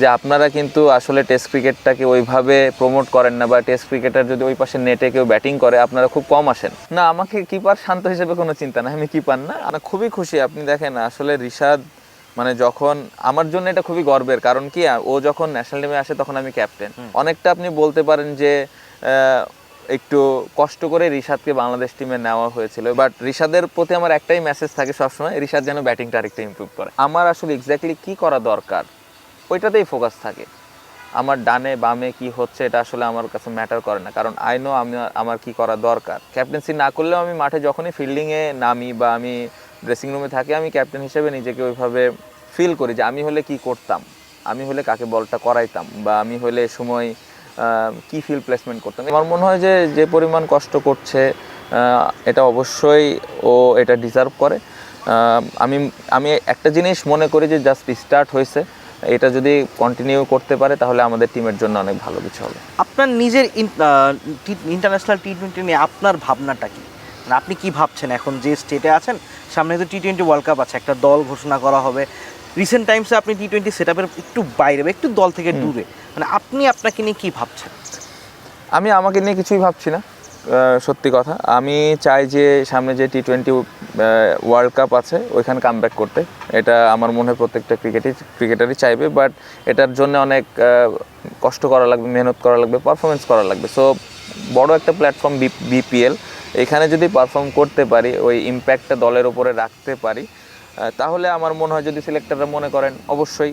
যে আপনারা কিন্তু আসলে টেস্ট ক্রিকেটটাকে ওইভাবে প্রমোট করেন না বা টেস্ট ক্রিকেটার যদি ওই পাশে নেটে কেউ ব্যাটিং করে আপনারা খুব কম আসেন। না আমাকে কিপার শান্ত হিসেবে কোনো চিন্তা না আমি কিপার না। আমি খুবই খুশি আপনি দেখেন আসলে রিশাদ মানে যখন আমার জন্য এটা খুবই গর্বের কারণ কি ও যখন ন্যাশনাল টিমে আসে তখন আমি ক্যাপ্টেন অনেকটা আপনি বলতে পারেন যে একটু কষ্ট করে রিশাদকে বাংলাদেশ টিমে নেওয়া হয়েছিল। বাট রিশাদের প্রতি আমার একটাই মেসেজ থাকে সবসময় রিশাদ যেন ব্যাটিংটা আরেকটু ইমপ্রুভ করে। আমার আসলে এক্স্যাক্টলি কি করা দরকার? ওইটাতেই ফোকাস থাকে। আমার ডানে বামে কি হচ্ছে এটা আসলে আমার কাছে ম্যাটার করে না। কারণ আই নো আমি আমার কি করা দরকার। ক্যাপ্টেন্সি না করলেও আমি মাঠে যখনই ফিল্ডিংয়ে নামি বা আমি ড্রেসিং রুমে থাকি, আমি ক্যাপ্টেন হিসেবে নিজেকে ওইভাবে ফিল করি যে আমি হলে কি করতাম, আমি হলে কাকে বলটা করাইতাম বা আমি হলে সময় কি ফিল প্লেসমেন্ট করতাম। আমার মনে হয় যে যে পরিমাণ কষ্ট করছে এটা অবশ্যই ও এটা ডিজার্ভ করে। আমি আমি একটা জিনিস মনে করি যে জাস্ট স্টার্ট হয়েছে। এটা যদি কন্টিনিউ করতে পারে তাহলে আমাদের টিমের জন্য অনেক ভালো কিছু হবে। আপনার নিজের ইন্টারন্যাশনাল টি টোয়েন্টি নিয়ে আপনার ভাবনাটা কি? মানে আপনি কি ভাবছেন এখন? যে স্টেটে আছেন সামনে তো টি টোয়েন্টি ওয়ার্ল্ড কাপ আছে একটা দল ঘোষণা করা হবে। রিসেন্ট টাইমসে আপনি টি টোয়েন্টি সেট একটু বাইরে বা একটু দল থেকে দূরে। মানে আপনি আপনাকে নিয়ে কি ভাবছেন? আমি আমাকে নিয়ে কিছুই ভাবছি না। সত্যি কথা। আমি চাই যে সামনে যে টি টোয়েন্টি ওয়ার্ল্ড কাপ আছে, ওইখানে কাম করতে। এটা আমার মনে হয় প্রত্যেকটা ক্রিকেটই ক্রিকেটারই চাইবে বাট এটার জন্য অনেক কষ্ট করা লাগবে, মেহনত করা লাগবে পারফরমেন্স করা লাগবে। সো বড় একটা প্ল্যাটফর্ম বিপিএল এখানে যদি পারফর্ম করতে পারি, ওই ইম্প্যাক্টটা দলের ওপরে রাখতে পারি তাহলে আমার মনে হয় যদি সিলেক্টররা মনে করেন, অবশ্যই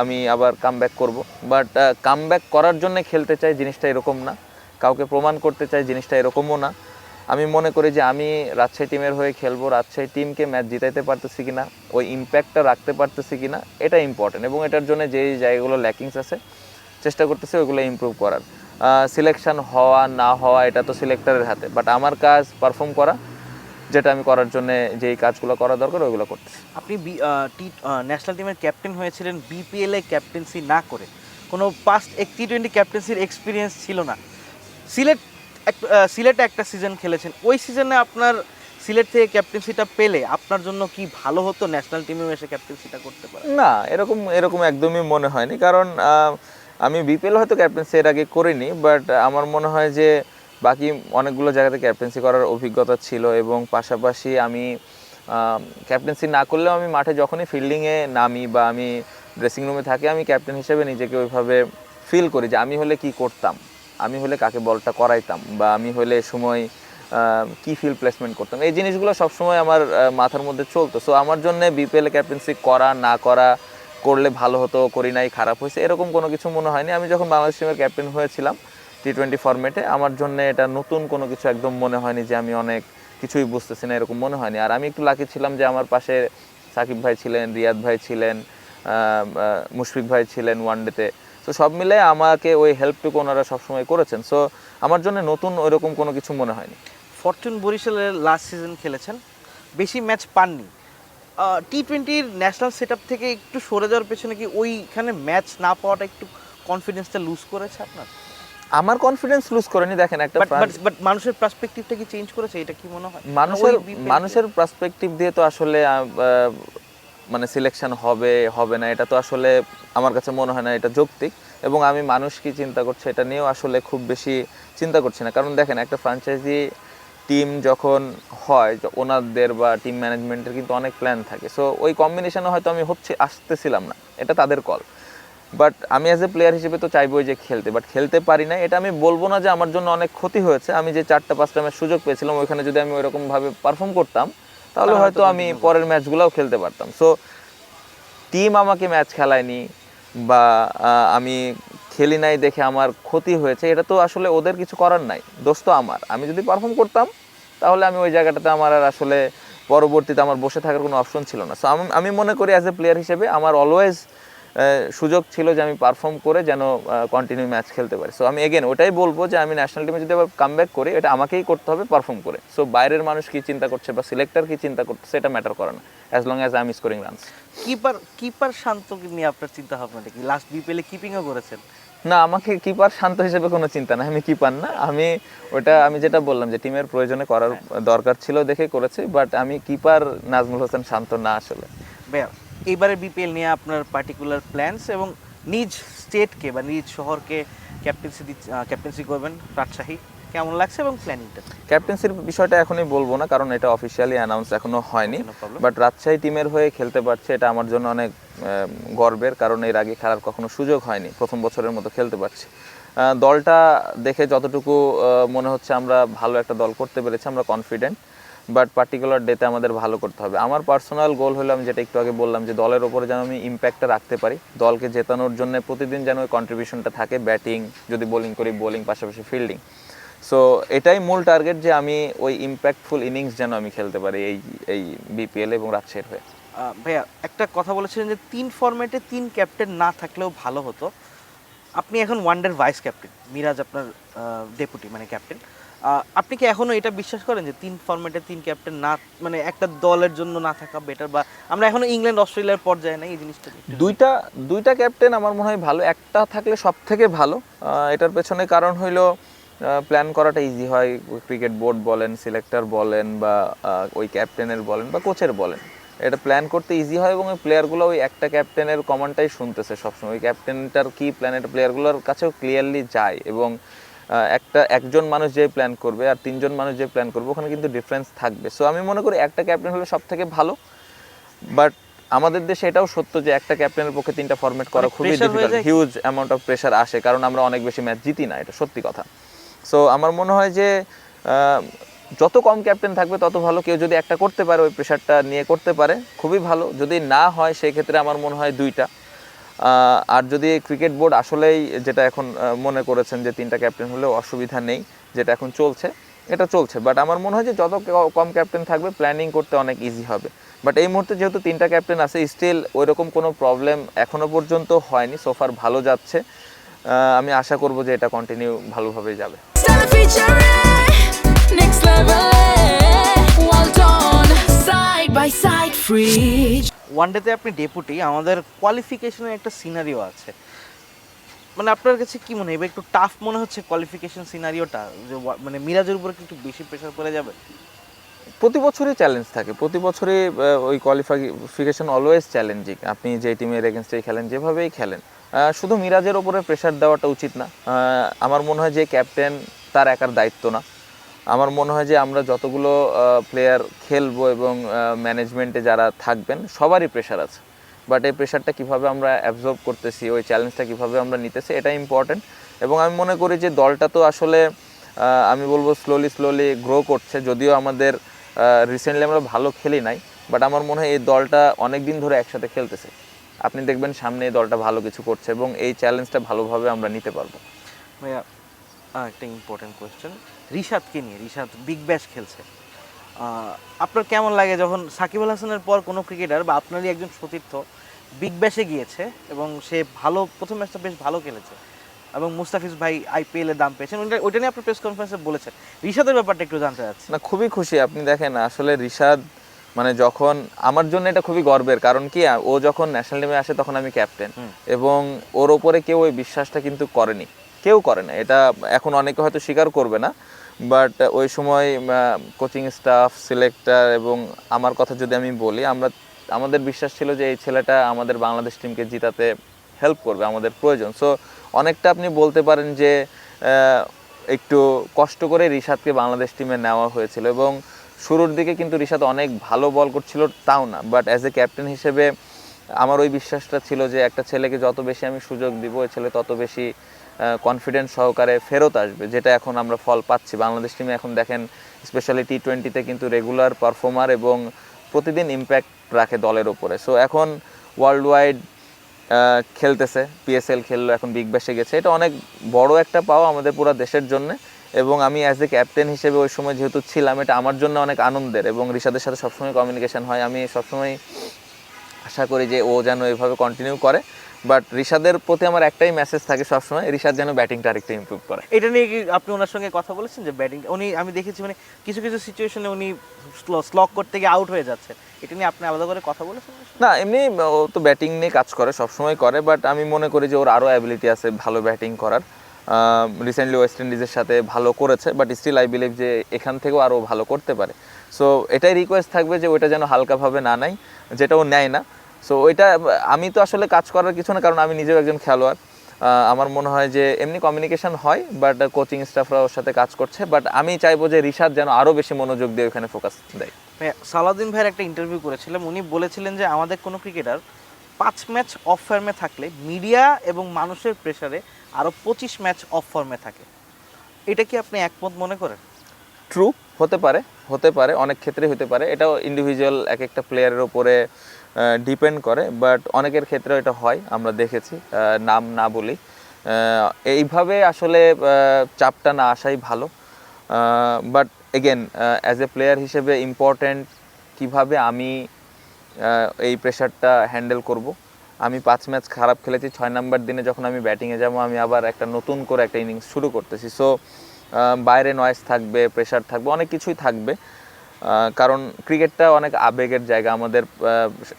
আমি আবার কাম করব। বাট কাম করার জন্য খেলতে চাই জিনিসটা এরকম না। কাউকে প্রমাণ করতে চাই জিনিসটা এরকমও না। আমি মনে করি যে আমি রাজশাহী টিমের হয়ে খেলব, রাজশাহী টিমকে ম্যাচ জিতাইতে পারতেছি কিনা, ওই ইম্প্যাক্টটা রাখতে পারতেছি কিনা এটা ইম্পর্টেন্ট এবং এটার জন্য যেই জায়গাগুলো ল্যাকিংস আছে, চেষ্টা করতেছি ওইগুলো ইমপ্রুভ করার। সিলেকশন হওয়া, না হওয়া, এটা তো সিলেক্টরের হাতে। বাট আমার কাজ পারফর্ম করা, যেটা আমি করার জন্য যেই কাজগুলো করা দরকার, ওইগুলো করতেছি। আপনি টি ন্যাশনাল টিমের ক্যাপ্টেন হয়েছিলেন বিপিএল ক্যাপ্টেন্সি না করে। কোনো পাস্ট টি টোয়েন্টি ক্যাপ্টেন্সির এক্সপিরিয়েন্স ছিল না। সিলেট সিলেটে একটা সিজন খেলেছেন। ওই সিজনে আপনার সিলেট থেকে ক্যাপ্টেন্সিটা পেলে আপনার জন্য কি ভালো হতো ন্যাশনাল টিমেও এসে ক্যাপ্টেন্সিটা করতে পারে? না, এরকম এরকম একদমই মনে হয়নি। কারণ আমি বিপিএল হয়তো ক্যাপ্টেন্সি এর আগে করিনি বাট আমার মনে হয় যে বাকি অনেকগুলো জায়গাতে ক্যাপ্টেন্সি করার অভিজ্ঞতা ছিল এবং পাশাপাশি আমি ক্যাপ্টেন্সি না করলেও আমি মাঠে যখনই ফিল্ডিংয়ে নামি বা আমি ড্রেসিং রুমে থাকি, আমি ক্যাপ্টেন হিসেবে নিজেকে ওইভাবে ফিল করি যে আমি হলে কি করতাম। আমি হলে কাকে বলটা করাইতাম বা আমি হলে সময় কি ফিল প্লেসমেন্ট করতাম। এই জিনিসগুলো সবসময় আমার মাথার মধ্যে চলতো। সো আমার জন্য বিপিএল ক্যাপ্টেন্সি করা, না করা, করলে ভালো হতো, করি নাই, খারাপ হয়েছে, এরকম কোনো কিছু মনে হয়নি। আমি যখন বাংলাদেশ টিমের ক্যাপ্টেন হয়েছিলাম টি টোয়েন্টি ফর্মেটে আমার জন্য এটা নতুন কোনো কিছু একদম মনে হয়নি যে আমি অনেক কিছুই বুঝতেছি না, এরকম মনে হয়নি। আর আমি একটু লাকি ছিলাম যে আমার পাশে সাকিব ভাই ছিলেন, রিয়াদ ভাই ছিলেন মুশফিক ভাই ছিলেন ওয়ানডেতে তো সব মিলে আমাকে ওই হেল্পটুকু ওনারা সবসময় করেছেন। সো আমার জন্য নতুন ওইরকম কোনো কিছু মনে হয়নি। ফরচুন বরিশালের লাস্ট সিজন খেলেছেন। বেশি ম্যাচ পাননি। টি টোয়েন্টির ন্যাশনাল সেট থেকে একটু সরে যাওয়ার পেছনে কি ওইখানে ম্যাচ না পাওয়াটা একটু কনফিডেন্সটা লুজ করেছে আপনার? আমার কনফিডেন্স লুজ করেনি দেখেন একটা বাট বাট মানুষের পার্সপেক্টিভটা কি চেঞ্জ করেছে? এটা কি মনে হয়? মানুষের মানুষের পার্সপেক্টিভ দিয়ে তো আসলে মানে সিলেকশন হবে হবে না, এটা তো আসলে আমার কাছে মনে হয় না, এটা যৌক্তিক। এবং আমি মানুষ কি চিন্তা করছে, এটা নিয়েও আসলে খুব বেশি চিন্তা করছি না। কারণ দেখেন, একটা ফ্র্যাঞ্চাইজি টিম যখন হয় ওনাদের বা টিম ম্যানেজমেন্টের কিন্তু অনেক প্ল্যান থাকে। সো ওই কম্বিনেশনে হয়তো আমি হচ্ছে আসতেছিলাম না, এটা তাদের কল বাট আমি অ্যাজ এ প্লেয়ার হিসেবে তো চাইবই যে খেলতে বাট খেলতে পারি না এটা আমি বলব না যে আমার জন্য অনেক ক্ষতি হয়েছে। আমি যে চারটা, পাঁচটা ম্যাচ সুযোগ পেয়েছিলাম, ওইখানে যদি আমি ওইরকম ভাবে পারফর্ম করতাম তাহলে হয়তো আমি পরের ম্যাচগুলোও খেলতে পারতাম। সো টিম আমাকে ম্যাচ খেলায়নি বা আমি খেলি নাই দেখে আমার ক্ষতি হয়েছে। এটা তো আসলে ওদের কিছু করার নাই। দোস্ত আমার। আমি যদি পারফর্ম করতাম তাহলে আমি ওই জায়গাটাতে আমার আর আসলে পরবর্তীতে আমার বসে থাকার কোনো অপশন ছিল না। সো আমি মনে করি অ্যাজ এ প্লেয়ার হিসেবে আমার অলওয়েজ সুযোগ ছিল যে আমি পারফর্ম করে যেন কন্টিনিউ ম্যাচ খেলতে পারি। সো আমি এগেন ওটাই বলব যে আমি ন্যাশনাল টিমে যদি আবার কাম করি এটা আমাকেই করতে হবে পারফর্ম করে। সো বাইরের মানুষ কি চিন্তা করছে বা সিলেক্টর কি চিন্তা করছে এটা ম্যাটার করে না as long as I am scoring runs keeper keeper শান্তকে নিয়ে আপনার চিন্তা ভাবনাটা কি লাস্ট বিপিএলে কিপিংও করেছেন। না আমাকে কিপার শান্ত হিসেবে কোনো চিন্তা না আমি কিপার না। আমি ওটা আমি যেটা বললাম যে টিমের প্রয়োজনে করার দরকার ছিল দেখে করেছি বাট আমি কিপার নাজমুল হোসেন শান্ত না আসলে। এইবারে বিপিএল নিয়ে আপনার পার্টিকুলার প্ল্যানস এবং নিজ স্টেটকে বা নিজ শহরকে ক্যাপ্টেন্সি ক্যাপ্টেন্সি করবেন রাজশাহী। কেমন লাগছে এবং প্ল্যানিংটা ক্যাপ্টেন্সির বিষয়টা এখনই বলব না কারণ এটা অফিসিয়ালি অ্যানাউন্স এখনও হয়নি। বাট রাজশাহী টিমের হয়ে খেলতে পারছে এটা আমার জন্য অনেক গর্বের কারণ এর আগে খেলার কখনো সুযোগ হয়নি প্রথম বছরের মতো খেলতে পারছি। দলটা দেখে যতটুকু মনে হচ্ছে আমরা ভালো একটা দল করতে পেরেছি আমরা কনফিডেন্ট বাট পার্টিকুলার ডেতে আমাদের ভালো করতে হবে। আমার পার্সোনাল গোল হলো আমি যেটা একটু আগে বললাম যে, দলের ওপরে যেন আমি ইম্প্যাক্টটা রাখতে পারি। দলকে জেতানোর জন্য প্রতিদিন যেন ওই কন্ট্রিবিউশনটা থাকে ব্যাটিং যদি বোলিং করি বোলিং পাশাপাশি ফিল্ডিং সো এটাই মূল টার্গেট যে, আমি ওই ইম্প্যাক্টফুল ইনিংস যেন আমি খেলতে পারি এই এই বিপিএল এবং রাজশাহীর হয়ে। ভাইয়া, একটা কথা বলেছিলেন যে, তিন ফরম্যাটে তিন ক্যাপ্টেন না থাকলেও ভালো হতো। আপনি এখন ওয়ানডের ভাইস ক্যাপ্টেন মিরাজ আপনার ডেপুটি মানে ক্যাপ্টেন আপনি কি এখনও এটা বিশ্বাস করেন যে তিন ফরম্যাটে তিন ক্যাপ্টেন না মানে একটা দলের জন্য না থাকা বেটার বা আমরা এখনও ইংল্যান্ড অস্ট্রেলিয়ার পর্যায়ে নাই এই জিনিসটা দুইটা দুইটা ক্যাপ্টেন আমার মনে হয় ভালো, একটা থাকলে সব থেকে ভালো এটার পেছনে কারণ হইল প্ল্যান করাটা ইজি হয় ক্রিকেট বোর্ড বলেন সিলেক্টর বলেন বা ওই ক্যাপ্টেনের বলেন বা কোচের বলেন। এটা প্ল্যান করতে ইজি হয় এবং ওই প্লেয়ারগুলো ওই একটা ক্যাপ্টেনের কমান্ডটাই শুনতেছে সবসময়। ওই ক্যাপ্টেনটার কি প্ল্যান এটা প্লেয়ারগুলোর কাছেও ক্লিয়ারলি যায় এবং একটা একজন মানুষ যে প্ল্যান করবে আর তিনজন মানুষ যে প্ল্যান করবে ওখানে কিন্তু ডিফারেন্স থাকবে। সো আমি মনে করি একটা ক্যাপ্টেন হলে সব থেকে ভালো বাট আমাদের দেশে এটাও সত্য যে একটা ক্যাপ্টেনের পক্ষে তিনটা ফরম্যাট করা খুবই difficult huge amount of pressure আসে কারণ আমরা অনেক বেশি ম্যাচ জিতি না এটা সত্যি কথা। সো আমার মনে হয় যে আহ, যত কম ক্যাপ্টেন থাকবে তত ভালো। কেউ যদি একটা করতে পারে ওই প্রেশারটা নিয়ে করতে পারে খুবই ভালো। যদি না হয় সেই ক্ষেত্রে আমার মনে হয় দুইটা। আর যদি ক্রিকেট বোর্ড আসলেই যেটা এখন মনে করেছেন যে তিনটা ক্যাপ্টেন হলেও অসুবিধা নেই, যেটা এখন চলছে, এটা চলছে। বাট আমার মনে হয় যে যত কম ক্যাপ্টেন থাকবে প্ল্যানিং করতে অনেক ইজি হবে। বাট এই মুহূর্তে যেহেতু তিনটা ক্যাপ্টেন আছে স্টিল ওই রকম কোনো প্রবলেম এখনও পর্যন্ত হয়নি। সোফার ভালো যাচ্ছে। আমি আশা করব যে এটা কন্টিনিউ ভালোভাবেই যাবে। Side by side, free. ওয়ানডেতে আপনি ডেপুটি আমাদের কোয়ালিফিকেশনের একটা সিনারিও আছে। মানে আপনার কাছে কি মনে হয়? এবার একটু টাফ মনে হচ্ছে কোয়ালিফিকেশন সিনারিওটা যে মানে মিরাজের উপরে কি একটু বেশি প্রেশার পড়ে যাবে? প্রতি বছরই চ্যালেঞ্জ থাকে। প্রতি বছরই ওই কোয়ালিফিকেশন অলওয়েজ চ্যালেঞ্জিং আপনি যে টিমের এগেনস্টেই খেলেন যেভাবেই খেলেন। শুধু মিরাজের ওপরে প্রেশার দেওয়াটা উচিত না। আমার মনে হয় যে ক্যাপ্টেন তার একার দায়িত্ব না। আমার মনে হয় যে আমরা যতগুলো প্লেয়ার খেলব এবং ম্যানেজমেন্টে যারা থাকবেন, সবারই প্রেশার আছে। বাট এই প্রেশারটা কীভাবে আমরা অ্যাবজর্ব করতেছি, ওই চ্যালেঞ্জটা কীভাবে আমরা নিতেছি, এটা ইম্পর্টেন্ট এবং আমি মনে করি যে দলটা তো আসলে আমি বলব স্লোলি স্লোলি গ্রো করছে। যদিও আমাদের রিসেন্টলি আমরা ভালো খেলি নাই বাট আমার মনে হয় এই দলটা অনেক দিন ধরে একসাথে খেলতেছে। আপনি দেখবেন সামনে এই দলটা ভালো কিছু করছে এবং এই চ্যালেঞ্জটা ভালোভাবে আমরা নিতে পারব। ভাইয়া একটা ইম্পর্টেন্ট কোয়েশ্চেন রিশাদকে নিয়ে রিশাদ বিগ ব্যাশ খেলছে। আপনার কেমন লাগে যখন সাকিব আল হাসানের পর কোনো ক্রিকেটার বা আপনারই একজন সতীর্থ বিগ ব্যাশে গিয়েছে এবং সে ভালো প্রথম ম্যাচটা বেশ ভালো খেলেছে এবং মুস্তাফিজ ভাই আইপিএল দাম পেয়েছেন ওইটা ওইটা নিয়ে আপনি প্রেস কনফারেন্সে বলেছেন। রিশাদের ব্যাপারটা একটু জানতে চাচ্ছি। না খুবই খুশি। আপনি দেখেন আসলে রিশাদ মানে যখন আমার জন্য এটা খুবই গর্বের। কারণ কি ও যখন ন্যাশনাল টিমে আসে তখন আমি ক্যাপ্টেন এবং ওর ওপরে কেউ ওই বিশ্বাসটা কিন্তু করেনি। কেউ করে না। এটা এখন অনেকে হয়তো স্বীকার করবে না বাট ওই সময় কোচিং স্টাফ সিলেক্টার এবং আমার কথা যদি আমি বলি, আমরা, আমাদের বিশ্বাস ছিল যে এই ছেলেটা আমাদের বাংলাদেশ টিমকে জিতাতে হেল্প করবে, আমাদের প্রয়োজন। সো অনেকটা আপনি বলতে পারেন যে একটু কষ্ট করে রিশাদকে বাংলাদেশ টিমে নেওয়া হয়েছিল এবং শুরুর দিকে কিন্তু রিশাদ অনেক ভালো বল করছিল, তাও না। বাট অ্যাজ এ ক্যাপ্টেন হিসেবে আমার ওই বিশ্বাসটা ছিল যে, একটা ছেলেকে যত বেশি আমি সুযোগ দিব, ওই ছেলে তত বেশি কনফিডেন্স সহকারে ফেরত আসবে, যেটা এখন আমরা ফল পাচ্ছি। বাংলাদেশ টিমে এখন দেখেন স্পেশালি টি টোয়েন্টিতে কিন্তু রেগুলার পারফর্মার এবং প্রতিদিন ইম্প্যাক্ট রাখে দলের ওপরে সো এখন ওয়ার্ল্ড ওয়াইড খেলতেছে পিএসএল খেললো, এখন বিগ ব্যাশে গেছে। এটা অনেক বড় একটা পাওয়া আমাদের পুরো দেশের জন্য এবং আমি অ্যাজ এ ক্যাপ্টেন হিসেবে ওই সময় যেহেতু ছিলাম, এটা আমার জন্য অনেক আনন্দের এবং রিশাদের সাথে সবসময় কমিউনিকেশান হয়। আমি সবসময় আশা করি যে ও যেন এইভাবে কন্টিনিউ করে। বাট রিশাদের প্রতি আমার একটাই মেসেজ থাকে সবসময় রিশাদ যেন ব্যাটিংটা আরেকটু ইমপ্রুভ করে। এটা নিয়ে কি আপনি ওনার সঙ্গে কথা বলেছেন যে ব্যাটিং উনি আমি দেখেছি মানে কিছু কিছু সিচুয়েশনে উনি স্লক করতে গিয়ে আউট হয়ে যাচ্ছে। এটা নিয়ে আপনি আলাদা করে কথা বলেছেন না এমনি ও তো ব্যাটিং নিয়ে কাজ করে সবসময় করে বাট আমি মনে করি যে ওর আরও অ্যাবিলিটি আছে ভালো ব্যাটিং করার। রিসেন্টলি ওয়েস্ট ইন্ডিজের সাথে ভালো করেছে বাট স্টিল আই বিলিভ যে এখান থেকেও আরও ভালো করতে পারে। সো এটাই রিকোয়েস্ট থাকবে যে ওইটা যেন হালকাভাবে না নেয় যেটা ও নেয় না। সো ওইটা আমি তো আসলে কাজ করার কিছু না কারণ আমি নিজেও একজন খেলোয়াড়। আমার মনে হয় যে এমনি কমিউনিকেশন হয় বাট কোচিং স্টাফরা ওর সাথে কাজ করছে। বাট আমি চাইব যে রিশাদ যেন আরও বেশি মনোযোগ দিয়ে ওখানে ফোকাস দেয়। সালাউদ্দিন ভাইয়ের একটা ইন্টারভিউ করেছিলাম। উনি বলেছিলেন যে আমাদের কোনো ক্রিকেটার পাঁচ ম্যাচ অফ ফর্মে থাকলে মিডিয়া এবং মানুষের প্রেসারে আরও পঁচিশ ম্যাচ অফ ফর্মে থাকে। এটা কি আপনি একমত মনে করেন? ট্রু হতে পারে হতে পারে অনেক ক্ষেত্রে হতে পারে। এটাও ইন্ডিভিজুয়াল এক একটা প্লেয়ারের উপরে ডিপেন্ড করে বাট অনেকের ক্ষেত্রে এটা হয়, আমরা দেখেছি নাম না বলি। এইভাবে আসলে চাপটা না আসাই ভালো। But again as a player হিসেবে ইম্পর্ট্যান্ট কীভাবে আমি এই প্রেশারটা হ্যান্ডেল করব। আমি পাঁচ ম্যাচ খারাপ খেলেছি, ছয় নাম্বার দিনে যখন আমি ব্যাটিংয়ে যাব, আমি আবার একটা নতুন করে একটা ইনিংস শুরু করতেছি। সো বাইরে নয়েজ থাকবে প্রেশার থাকবে, অনেক কিছুই থাকবে। কারণ ক্রিকেটটা অনেক আবেগের জায়গা। আমাদের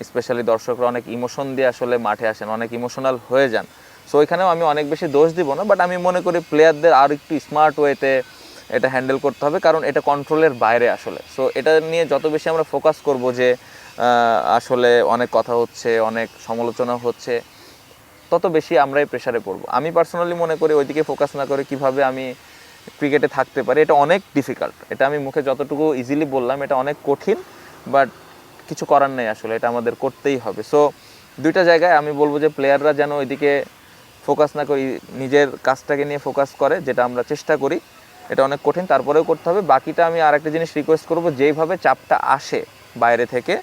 স্পেশালি দর্শকরা অনেক ইমোশন দিয়ে আসলে মাঠে আসেন, অনেক ইমোশনাল হয়ে যান। সো এখানেও আমি অনেক বেশি দোষ দিব না বাট আমি মনে করি প্লেয়ারদের আর একটু স্মার্ট ওয়েতে এটা হ্যান্ডেল করতে হবে, কারণ এটা কন্ট্রোলের বাইরে আসলে। সো এটা নিয়ে যত বেশি আমরা ফোকাস করব যে আসলে অনেক কথা হচ্ছে, অনেক সমালোচনা হচ্ছে, তত বেশি আমরাই প্রেশারে পড়ব। আমি পার্সোনালি মনে করি ওইদিকে ফোকাস না করে কীভাবে আমি ক্রিকেটে থাকতে পারে, এটা অনেক ডিফিকাল্ট এটা আমি মুখে যতটুকু ইজিলি বললাম, এটা অনেক কঠিন বাট কিছু করার নেই আসলে, এটা আমাদের করতেই হবে। সো দুইটা জায়গায় আমি বলব যে প্লেয়াররা যেন ওইদিকে ফোকাস না করি, নিজের কাজটাকে নিয়ে ফোকাস করে, যেটা আমরা চেষ্টা করি, এটা অনেক কঠিন, তারপরেও করতে হবে। বাকিটা আমি আর একটা জিনিস রিকোয়েস্ট করব, যেইভাবে চাপটা আসে বাইরে থেকে,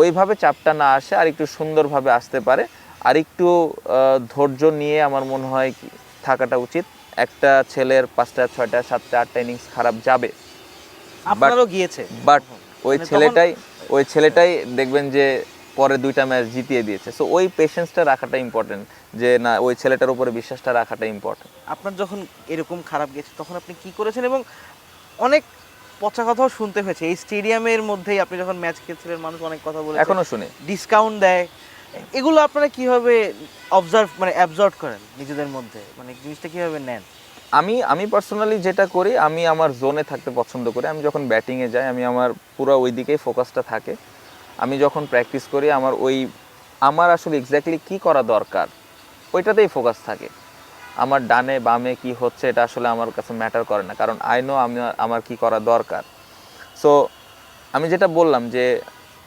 ওইভাবে চাপটা না আসে, আর একটু সুন্দরভাবে আসতে পারে। আর একটু ধৈর্য নিয়ে আমার মনে হয় থাকাটা উচিত। একটা ছেলের পাঁচটা ছয়টা সাতটা আটটা ইনিংস খারাপ যাবে। আপনারও গিয়েছে। বাট ওই মানে ছেলেটাই ওই ছেলেটাই দেখবেন যে পরে দুইটা ম্যাচ জিতিয়ে দিয়েছে। সো ওই পেশেন্সটা রাখাটা ইম্পর্টেন্ট যে না ওই ছেলেটার উপরে বিশ্বাসটা রাখাটা ইম্পর্টেন্ট আপনার যখন এরকম খারাপ গেছে তখন আপনি কি করেছেন? এবং অনেক পচা কথাও শুনতে হয়েছে। এই স্টেডিয়ামের মধ্যেই আপনি যখন ম্যাচ খেলছিলেন মানুষ অনেক কথা বলে এখনও শুনে। ডিসকাউন্ট দেয়। এগুলো আপনারা কীভাবে অবজার্ভ মানে অ্যাবজর্ভ করেন নিজেদের মধ্যে? মানে জিনিসটা কীভাবে নেন? আমি আমি পার্সোনালি যেটা করি, আমি আমার জোনে থাকতে পছন্দ করি। আমি যখন ব্যাটিংয়ে যাই, আমি আমার পুরো ওই দিকেই ফোকাসটা থাকে। আমি যখন প্র্যাকটিস করি, আমার ওই, আমার আসলে এক্স্যাক্টলি কি করা দরকার, ওইটাতেই ফোকাস থাকে। আমার ডানে বামে কি হচ্ছে, এটা আসলে আমার কাছে ম্যাটার করে না। কারণ আই নো আমি, আমার কি করা দরকার। সো আমি যেটা বললাম যে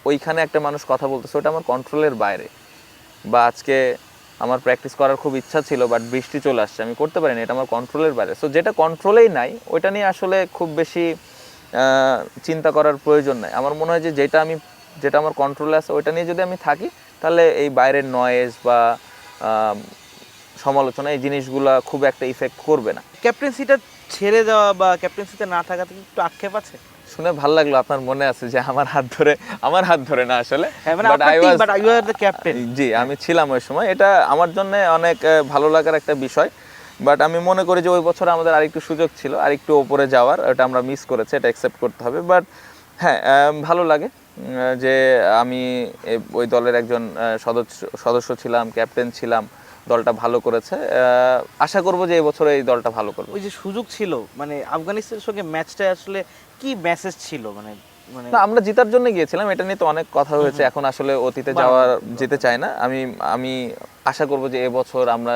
ওইখানে একটা মানুষ কথা বলতেছে, ওটা আমার কন্ট্রোলের বাইরে। বা আজকে আমার প্র্যাকটিস করার খুব ইচ্ছা ছিল বাট বৃষ্টি চলে আসছে, আমি করতে পারিনি, এটা আমার কন্ট্রোলের বাইরে। সো যেটা কন্ট্রোলেই নাই, ওইটা নিয়ে আসলে খুব বেশি চিন্তা করার প্রয়োজন নাই। আমার মনে হয় যে যেটা আমি, যেটা আমার কন্ট্রোলে আছে, ওইটা নিয়ে যদি আমি থাকি, তাহলে এই বাইরের নয়েজ বা সমালোচনা, এই জিনিসগুলো খুব একটা ইফেক্ট করবে না। ক্যাপ্টেন্সিটা ছেড়ে দেওয়া বা ক্যাপ্টেন্সিতে না থাকাতে একটু আক্ষেপ আছে? শুনে ভালো লাগল আপনার মনে আছে যে আমার হাত ধরে আমার হাত ধরে না আসলে। হ্যাঁ মানে But but you are the captain ji আমি ছিলাম ওই সময়। এটা আমার জন্য অনেক ভালো লাগার একটা বিষয়। বাট আমি মনে করি যে ওই বছর আমাদের আরেকটু সুযোগ ছিল আরেকটু ওপরে যাওয়ার। ওটা আমরা মিস করেছি এটা অ্যাকসেপ্ট করতে হবে। বাট হ্যাঁ ভালো লাগে যে আমি ওই দলের একজন সদস্য সদস্য ছিলাম ক্যাপ্টেন ছিলাম। দলটা ভালো করেছে। আশা করব যে এবছর এই দলটা ভালো করবে। ওই যে সুযোগ ছিল মানে আফগানিস্তানের সঙ্গে ম্যাচটা আসলে কি মেসেজ ছিল? মানে মানে না আমরা জেতার জন্য গিয়েছিলাম এটা নিয়ে তো অনেক কথা হয়েছে। এখন আসলে অতীতে যাওয়ার যেতে চাই না। আমি আমি আশা করব যে এবছর আমরা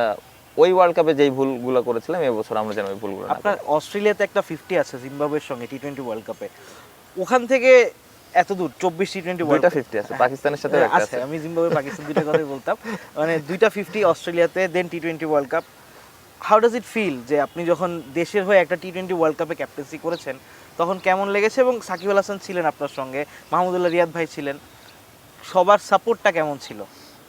ওই ওয়ার্ল্ড কাপে যেই ভুলগুলো করেছিলাম এবছর আমরা যেন ওই ভুলগুলো আপনার অস্ট্রেলিয়াতে একটা ফিফটি আছে জিম্বাবুয়ের সঙ্গে টি টোয়েন্টি ওয়ার্ল্ড কাপে ওখান থেকে এত দূর চব্বিশ টি টোয়েন্টি দুইটা ফিফটি আছে পাকিস্তানের সাথে আছে আমি জিম্বাবুয়ে পাকিস্তান দুইটা কথাই বলতাম। মানে দুইটা ফিফটি অস্ট্রেলিয়াতে then T twenty world cup how does it feel যে আপনি যখন দেশের হয়ে একটা টি টোয়েন্টি ওয়ার্ল্ড কাপে ক্যাপ্টেন্সি করেছেন তখন কেমন লেগেছে এবং সাকিব আল হাসান ছিলেন আপনার সঙ্গে? মাহমুদুল্লাহ রিয়াদ ভাই ছিলেন। সবার সাপোর্টটা কেমন ছিল?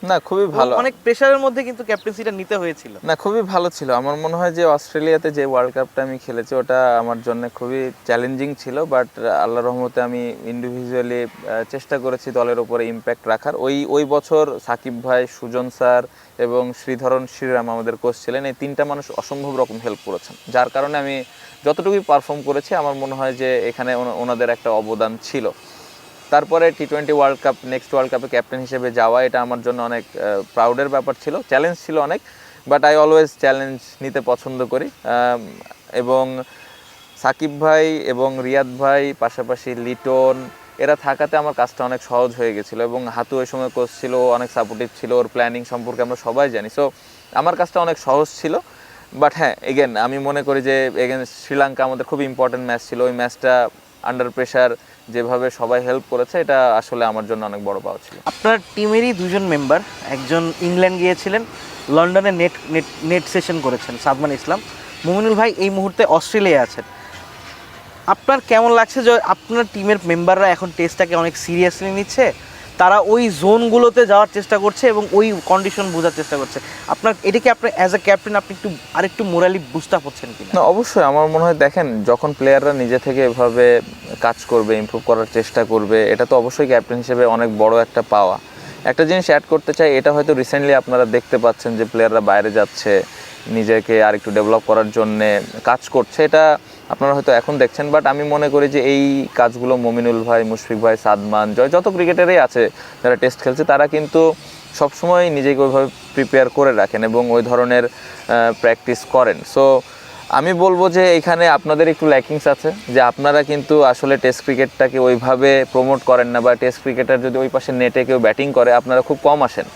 না খুবই ভালো। অনেক প্রেশারের মধ্যে কিন্তু ক্যাপ্টেন্সিটা নিতে হয়েছিল। না খুবই ভালো ছিল। আমার মনে হয় যে অস্ট্রেলিয়াতে যে ওয়ার্ল্ড কাপটা আমি খেলেছি ওটা আমার জন্য খুবই চ্যালেঞ্জিং ছিল বাট আল্লাহ রহমতে আমি ইন্ডিভিজুয়ালি চেষ্টা করেছি দলের উপরে ইম্প্যাক্ট রাখার। ওই ওই বছর সাকিব ভাই সুজন স্যার এবং শ্রীধরন শ্রীরাম আমাদের কোচ ছিলেন। এই তিনটা মানুষ অসম্ভব রকম হেল্প করেছেন। যার কারণে আমি যতটুকুই পারফর্ম করেছি আমার মনে হয় যে এখানে ওনা- ওনাদের একটা অবদান ছিল। তারপরে T twenty world cup next world কাপে ক্যাপ্টেন হিসেবে যাওয়া, এটা আমার জন্য অনেক প্রাউডের ব্যাপার ছিল। চ্যালেঞ্জ ছিল অনেক বাট আই অলওয়েজ চ্যালেঞ্জ নিতে পছন্দ করি। এবং সাকিব ভাই এবং রিয়াদ ভাই, পাশাপাশি লিটন, এরা থাকাতে আমার কাজটা অনেক সহজ হয়ে গেছিল এবং হাতু ওই সময় কোচ ছিল, অনেক সাপোর্টিভ ছিল, ওর প্ল্যানিং সম্পর্কে আমরা সবাই জানি। সো আমার কাজটা অনেক সহজ ছিল বাট হ্যাঁ এগেন আমি মনে করি যে এগেন শ্রীলঙ্কা আমাদের খুব ইম্পর্টেন্ট ম্যাচ ছিল। ওই ম্যাচটা আন্ডার প্রেশার যেভাবে সবাই হেল্প করেছে, এটা আসলে আমার জন্য অনেক বড় পাওয়া ছিল। আপনার টিমেরই দুজন মেম্বার একজন ইংল্যান্ড গিয়েছিলেন, লন্ডনে নেট নেট নেট সেশন করেছেন, সাদমান ইসলাম। মুমিনুল ভাই, এই মুহূর্তে অস্ট্রেলিয়া আছেন। আপনার কেমন লাগছে যে আপনার টিমের মেম্বাররা এখন টেস্টটাকে অনেক সিরিয়াসলি নিচ্ছে? তারা ওই জোনগুলোতে যাওয়ার চেষ্টা করছে এবং ওই কন্ডিশন বোঝার চেষ্টা করছে। আপনার এটাকে আপনি অ্যাজ এ ক্যাপ্টেন আপনি একটু, আরেকটু মোরালি আপ হচ্ছেন কিনা? না, অবশ্যই আমার মনে হয়, দেখেন, যখন প্লেয়াররা নিজে থেকে এভাবে কাজ করবে ইমপ্রুভ করার চেষ্টা করবে, এটা তো অবশ্যই ক্যাপ্টেন হিসেবে অনেক বড় একটা পাওয়া। একটা জিনিস অ্যাড করতে চাই, এটা হয়তো রিসেন্টলি আপনারা দেখতে পাচ্ছেন যে প্লেয়াররা বাইরে যাচ্ছে, নিজেকে আর একটু ডেভেলপ করার জন্যে কাজ করছে। এটা আপনারা হয়তো এখন দেখছেন বাট আমি মনে করি যে এই কাজগুলো মমিনুল ভাই, মুশফিক ভাই, সাদমান জয় যত ক্রিকেটারই আছে যারা টেস্ট খেলছে, তারা কিন্তু সবসময় নিজেকে ওইভাবে প্রিপেয়ার করে রাখেন এবং ওই ধরনের প্র্যাকটিস করেন। সো আমি বলব যে এখানে আপনাদের একটু ল্যাকিংস আছে, যে আপনারা কিন্তু আসলে টেস্ট ক্রিকেটটাকে ওইভাবে প্রমোট করেন না, বা টেস্ট ক্রিকেটার যদি ওই পাশে নেটে কেউ ব্যাটিং করে, আপনারা খুব কম আসেন।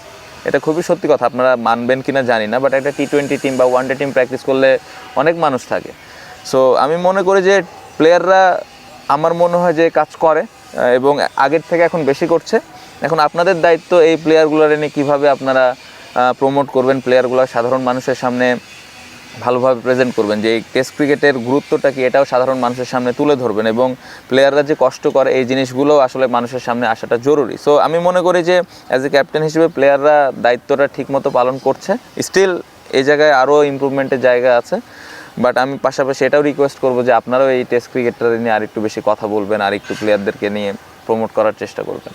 এটা খুবই সত্যি কথা, আপনারা মানবেন কিনা জানি না বাট একটা টি টোয়েন্টি টিম বা ওয়ান ডে টিম প্র্যাকটিস করলে অনেক মানুষ থাকে। সো আমি মনে করি যে প্লেয়াররা আমার মনে হয় যে কাজ করে এবং আগের থেকে এখন বেশি করছে। এখন আপনাদের দায়িত্ব এই প্লেয়ারগুলোর এনে কীভাবে আপনারা প্রমোট করবেন? প্লেয়ারগুলো সাধারণ মানুষের সামনে ভালোভাবে প্রেজেন্ট করবেন। যে এই টেস্ট ক্রিকেটের গুরুত্বটা কি, এটাও সাধারণ মানুষের সামনে তুলে ধরবেন, এবং প্লেয়াররা যে কষ্ট করে, এই জিনিসগুলো আসলে মানুষের সামনে আসাটা জরুরি। সো আমি মনে করি যে অ্যাজ এ ক্যাপ্টেন হিসেবে প্লেয়াররা দায়িত্বটা ঠিকমতো পালন করছে। স্টিল এই জায়গায় আরও ইমপ্রুভমেন্টের জায়গা আছে। বাট আমি পাশাপাশি এটাও রিকোয়েস্ট করব যে আপনারাও এই টেস্ট ক্রিকেটটা নিয়ে আর একটু বেশি কথা বলবেন আর একটু প্লেয়ারদেরকে নিয়ে প্রমোট করার চেষ্টা করবেন।